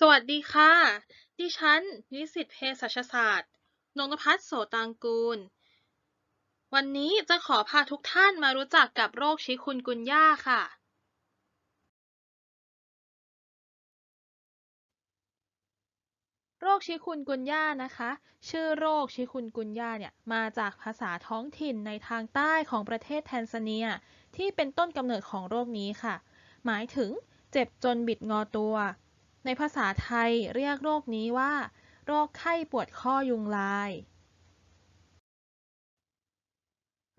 สวัสดีค่ะ ดิฉัน นิสิตเภสัชศาสตร์ นงพัฒน์โสตางกูล วันนี้จะขอพาทุกท่านมารู้จักกับโรคชิคุนกุนย่าค่ะ โรคชิคุนกุนย่านะคะ ชื่อโรคชิคุนกุนย่าเนี่ย มาจากภาษาท้องถิ่นในทางใต้ของประเทศแทนซาเนีย ที่เป็นต้นกำเนิดของโรคนี้ค่ะ หมายถึงเจ็บจนบิดงอตัว ในภาษาไทยเรียกโรคนี้ว่า โรคไข้ปวดข้อยุงลาย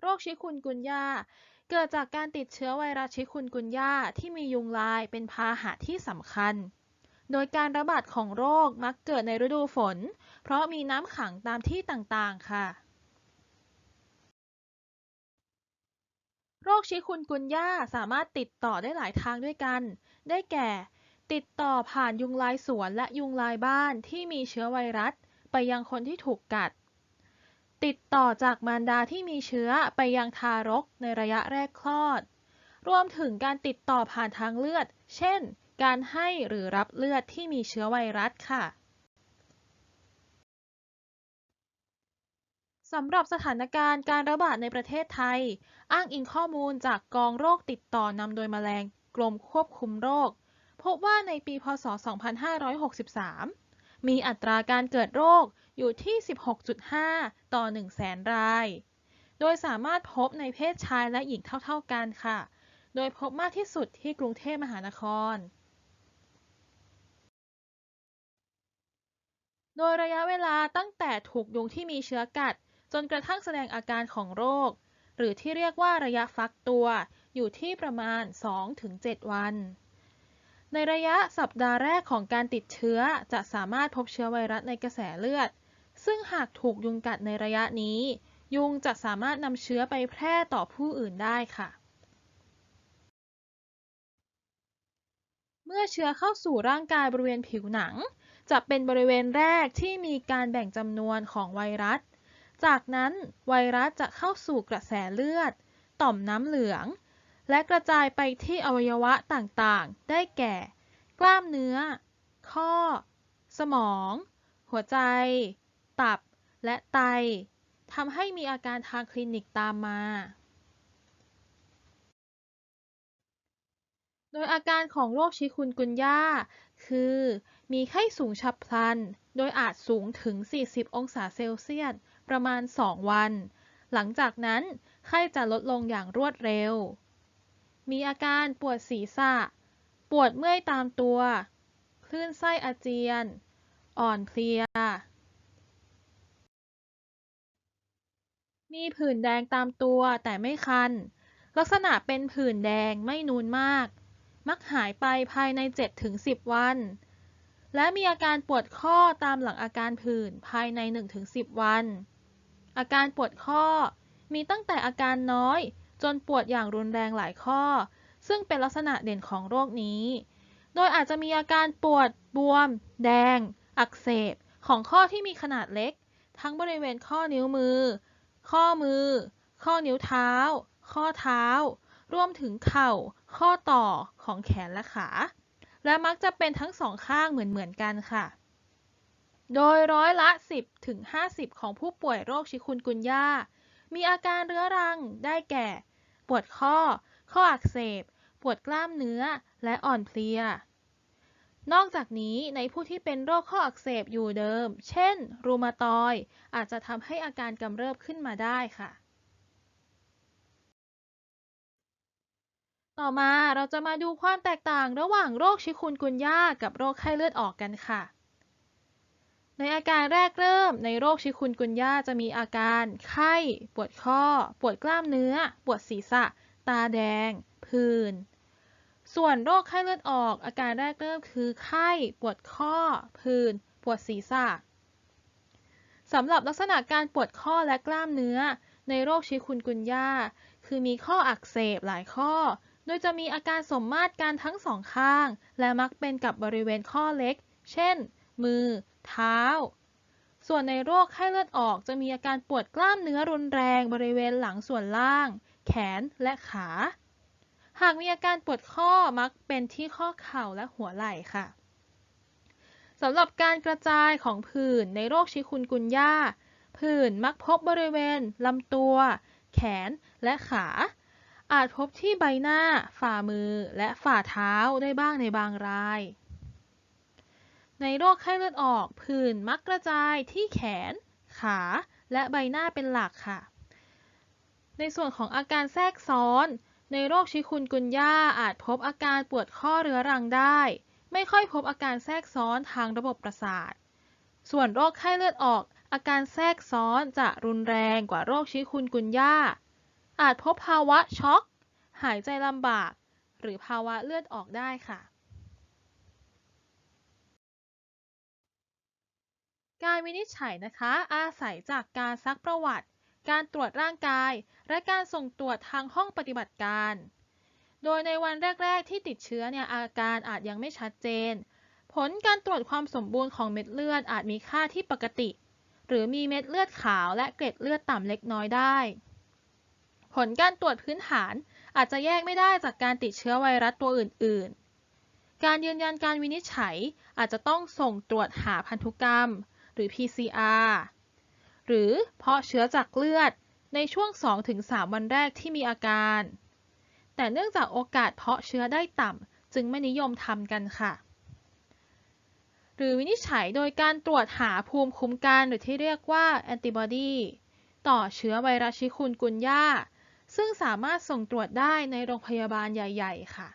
โรคชิคุนกุนยาเกิดจากการติดเชื้อไวรัสชิคุนกุนยาที่มียุงลายเป็นพาหะที่สำคัญ โดยการระบาดของโรคมักเกิดในฤดูฝน เพราะมีน้ำขังตามที่ต่างๆ ค่ะ โรคชิคุนกุนยาสามารถติดต่อได้หลายทางด้วยกัน ได้แก่ ติดต่อผ่านยุงลายสวนและยุงลายบ้านที่มีเชื้อไวรัส ไปยังคนที่ถูกกัด ติดต่อจากมารดาที่มีเชื้อไปยังทารกในระยะแรกคลอด รวมถึงการติดต่อผ่านทางเลือด เช่น การให้หรือรับเลือดที่มีเชื้อไวรัสค่ะสำหรับสถานการณ์การระบาดในประเทศไทย อ้างอิงข้อมูลจากกองโรคติดต่อนำโดยแมลง กรมควบคุมโรค พบว่าในปีพ.ศ.2563 มีอัตราการเกิดโรคอยู่ที่ 16.5 ต่อ 100,000 ราย โดยสามารถพบในเพศชายและหญิงเท่า ๆ กันค่ะ โดยพบมากที่สุดที่กรุงเทพมหานคร โดยระยะเวลาตั้งแต่ถูกยุงที่มีเชื้อกัด จนกระทั่งแสดงอาการของโรค หรือที่เรียกว่าระยะฟักตัว อยู่ที่ประมาณ 2-7 วัน ในระยะสัปดาห์แรกของการติดเชื้อจะสามารถพบเชื้อไวรัสในกระแสเลือด ซึ่งหากถูกยุงกัดในระยะนี้ ยุงจะสามารถนำเชื้อไปแพร่ต่อผู้อื่นได้ค่ะ เมื่อเชื้อเข้าสู่ร่างกายบริเวณผิวหนัง จะเป็นบริเวณแรกที่มีการแบ่งจำนวนของไวรัส จากนั้นไวรัสจะเข้าสู่กระแสเลือด ต่อมน้ำเหลือง และกระจายไปที่อวัยวะต่างๆ ได้แก่ กล้ามเนื้อ ข้อ สมอง หัวใจ ตับ และไต ทำให้มีอาการทางคลินิกตามมา โดยอาการของโรคชิคุนกุนย่า คือ มีไข้สูงฉับพลัน โดยอาจสูงถึง 40 องศาเซลเซียส ประมาณ 2 วัน หลังจากนั้น ไข้จะลดลงอย่างรวดเร็ว มีอาการปวดศีรษะ ปวดเมื่อยตามตัว คลื่นไส้อาเจียน อ่อนเพลีย มีผื่นแดงตามตัวแต่ไม่คัน ลักษณะเป็นผื่นแดงไม่นูนมาก มักหายไปภายใน 7-10 วัน และมีอาการปวดข้อตามหลังอาการผื่นภายใน 1-10 วัน อาการปวดข้อมีตั้งแต่อาการน้อย จนปวดอย่างรุนแรงหลายข้อ ซึ่งเป็นลักษณะเด่นของโรคนี้ โดยอาจจะมีอาการปวด บวม แดง อักเสบ ของข้อที่มีขนาดเล็ก ทั้งบริเวณข้อนิ้วมือ ข้อมือ ข้อนิ้วเท้า ข้อเท้า รวมถึงเข่า ข้อต่อของแขนและขา และมักจะเป็นทั้งสองข้างเหมือนๆกันค่ะโดยร้อยละ 10-50 ของผู้ป่วยโรคชิคุนกุนย่ามีอาการเรื้อรัง ได้แก่ ปวดข้อ ข้ออักเสบ ปวดกล้ามเนื้อ และอ่อนเพลีย นอกจากนี้ในผู้ที่เป็นโรคข้ออักเสบอยู่เดิม เช่น รูมาตอย อาจจะทำให้อาการกำเริบขึ้นมาได้ค่ะ ต่อมาเราจะมาดูความแตกต่างระหว่างโรคชิคุนกุนย่ากับโรคไข้เลือดออกกันค่ะ ในอาการแรกเริ่มในโรคชิคุนกุนย่าจะมีอาการ ไข้ ปวดข้อ ปวดกล้ามเนื้อ ปวดศีรษะ ตาแดง ผื่น ส่วนโรคไข้เลือดออก อาการแรกเริ่มคือไข้ ปวดข้อ ผื่น ปวดศีรษะสำหรับลักษณะการปวดข้อและกล้ามเนื้อ ในโรคชิคุนกุนย่าคือมีข้ออักเสบหลายข้อ โดยจะมีอาการสมมาตรกันทั้งสองข้าง และมักเป็นกับบริเวณข้อเล็ก เช่น มือ เท้า ส่วนในโรคไข้เลือดออกจะมีอาการปวดกล้ามเนื้อรุนแรงบริเวณหลังส่วนล่าง แขนและขา หากมีอาการปวดข้อมักเป็นที่ข้อเข่าและหัวไหล่ค่ะสำหรับการกระจายของผื่นในโรคชิคุนกุนย่าผื่นมักพบบริเวณลำตัว แขนและขา อาจพบที่ใบหน้า ฝ่ามือและฝ่าเท้าได้บ้างในบางราย ในโรคไข้เลือดออกผื่นมักกระจายที่แขน ขา และใบหน้าเป็นหลักค่ะ ในส่วนของอาการแทรกซ้อน ในโรคชิคุนกุนย่าอาจพบอาการปวดข้อเรื้อรังได้ ไม่ค่อยพบอาการแทรกซ้อนทางระบบประสาท ส่วนโรคไข้เลือดออก อาการแทรกซ้อนจะรุนแรงกว่าโรคชิคุนกุนย่า อาจพบภาวะช็อก หายใจลำบาก หรือภาวะเลือดออกได้ค่ะ การวินิจฉัยนะคะ อาศัยจากการซักประวัติ การตรวจร่างกาย และการส่งตรวจทางห้องปฏิบัติการ โดยในวันแรก ๆ ที่ติดเชื้อเนี่ยอาการอาจยังไม่ชัดเจน ผลการตรวจความสมบูรณ์ของเม็ดเลือดอาจมีค่าที่ปกติ หรือมีเม็ดเลือดขาวและเกล็ดเลือดต่ำเล็กน้อยได้ ผลการตรวจพื้นฐานอาจจะแยกไม่ได้จากการติดเชื้อไวรัสตัวอื่น ๆ การยืนยันการวินิจฉัยอาจจะต้องส่งตรวจหาพันธุกรรม หรือ PCR หรือเพาะเชื้อจากเลือดในช่วง 2-3 วันแรกที่มีอาการ แต่เนื่องจากโอกาสเพาะเชื้อได้ต่ำจึงไม่นิยมทำกันค่ะ หรือวินิจฉัยโดยการตรวจหาภูมิคุ้มกันหรือที่เรียกว่าแอนติบอดีต่อเชื้อไวรัสชิคุนกุนย่าซึ่งสามารถส่งตรวจได้ในโรงพยาบาลใหญ่ ๆ ค่ะ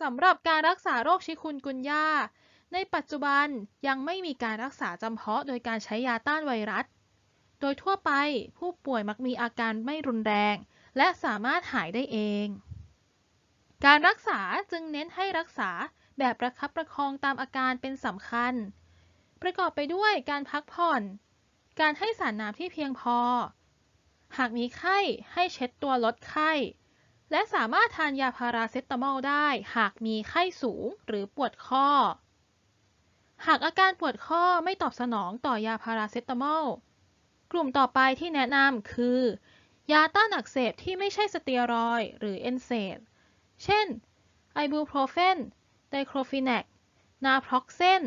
สำหรับการรักษาโรคชิคุนกุนยาในปัจจุบันยังไม่มีการรักษาจำเพาะโดยการใช้ยาต้านไวรัส โดยทั่วไปผู้ป่วยมักมีอาการไม่รุนแรง และสามารถหายได้เอง การรักษาจึงเน้นให้รักษาแบบประคับประคองตามอาการเป็นสำคัญ ประกอบไปด้วยการพักผ่อน การให้สารน้ำที่เพียงพอ หากมีไข้ให้เช็ดตัวลดไข้ และสามารถทานยาพาราเซตามอลได้หากมีไข้สูงหรือปวดข้อ หากอาการปวดข้อไม่ตอบสนองต่อยาพาราเซตามอล กลุ่มต่อไปที่แนะนำคือ ยาต้านอักเสบที่ไม่ใช่สเตียรอยหรือเอนเซดเช่น ไอบูโปรเฟน ไดโครฟินแนกนาพร็อกเซน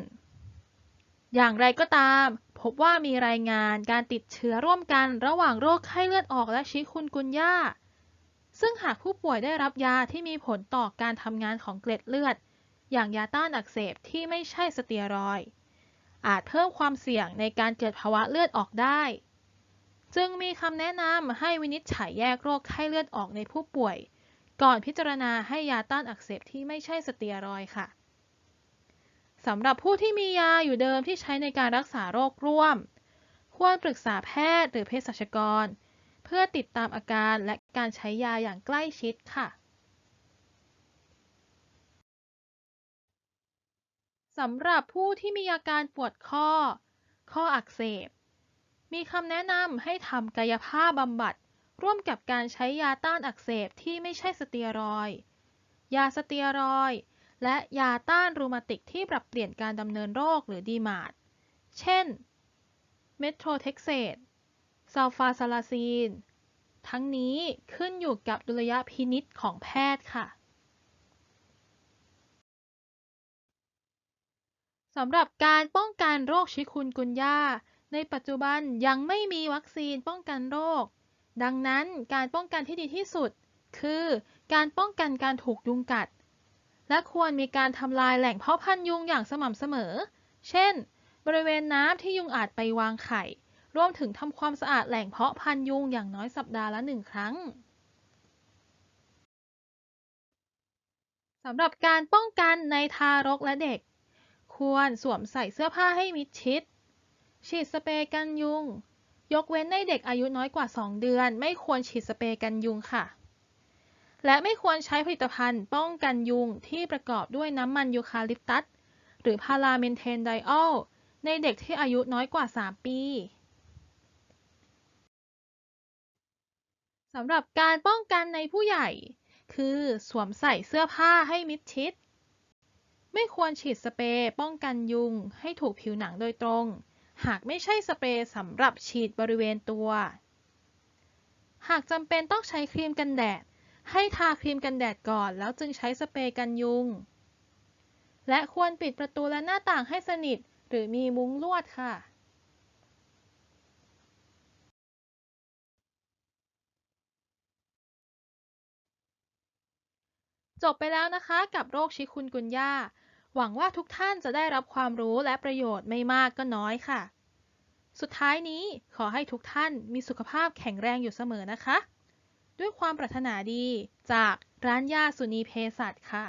อย่างไรก็ตาม พบว่ามีรายงานการติดเชื้อร่วมกันระหว่างโรคไข้เลือดออกและชิคุนกุนย่า ซึ่งหากผู้ป่วยได้รับยาที่มีผลต่อการทำงานของเกล็ดเลือด อย่างยาต้านอักเสบที่ไม่ใช่สเตียรอย์อาจเพิ่มความเสี่ยงในการเกิดภาวะเลือดออกได้ จึงมีคำแนะนำให้วินิจฉัยแยกโรคไข้เลือดออกในผู้ป่วย ก่อนพิจารณาให้ยาต้านอักเสบที่ไม่ใช่สเตียรอย์ค่ะสำหรับผู้ที่มียาอยู่เดิมที่ใช้ในการรักษาโรคร่วม ควรปรึกษาแพทย์หรือเภสัชกร พื่อติดตามอาการและการใช้ยาอย่างใกล้ชิดค่ะสำหรับผู้ที่มีอาการปวดข้อ ข้ออักเสบ มีคำแนะนำให้ทำกายภาพบำบัด ร่วมกับการใช้ยาต้านอักเสบที่ไม่ใช่สเตียรอยด์ยาสเตียรอยด์และยาต้านรูมาติกที่ปรับเปลี่ยนการดำเนินโรคหรือดีมาดเช่น เมโทรเท็กเซต ซัลฟาซาลาซีน ทั้งนี้ขึ้นอยู่กับดุลยพินิจของแพทย์ค่ะสำหรับการป้องกันโรคชิคุนกุนยาในปัจจุบันยังไม่มีวัคซีนป้องกันโรค ดังนั้นการป้องกันที่ดีที่สุด คือการป้องกันการถูกยุงกัด และควรมีการทำลายแหล่งเพาะพันธุ์ยุงอย่างสม่ำเสมอ เช่น บริเวณน้ำที่ยุงอาจไปวางไข่ รวมถึงทำความสะอาดแหล่งเพาะพันยุงอย่างน้อยสัปดาห์ละหนึ่งครั้งสำหรับการป้องกันในทารกและเด็ก ควรสวมใส่เสื้อผ้าให้มิดชิด ฉีดสเปรย์กันยุง ยกเว้นในเด็กอายุน้อยกว่า 2 เดือน ไม่ควรฉีดสเปรย์กันยุงค่ะ และไม่ควรใช้ผลิตภัณฑ์ป้องกันยุงที่ประกอบด้วยน้ำมันยูคาลิปตัส หรือพาราเมนเทนไดออลในเด็กที่อายุน้อยกว่า 3 ปี สำหรับการป้องกันในผู้ใหญ่ คือสวมใส่เสื้อผ้าให้มิดชิด ไม่ควรฉีดสเปรย์ป้องกันยุงให้ถูกผิวหนังโดยตรง หากไม่ใช่สเปรย์สำหรับฉีดบริเวณตัว หากจำเป็นต้องใช้ครีมกันแดด ให้ทาครีมกันแดดก่อนแล้วจึงใช้สเปรย์กันยุง และควรปิดประตูและหน้าต่างให้สนิท หรือมีมุ้งลวดค่ะ จบไปแล้วนะคะ กับโรคชิคุนกุนย่า หวังว่าทุกท่านจะได้รับความรู้และประโยชน์ไม่มากก็น้อยค่ะ สุดท้ายนี้ขอให้ทุกท่านมีสุขภาพแข็งแรงอยู่เสมอนะคะ ด้วยความปรารถนาดีจากร้านยาสุนีเภสัชค่ะ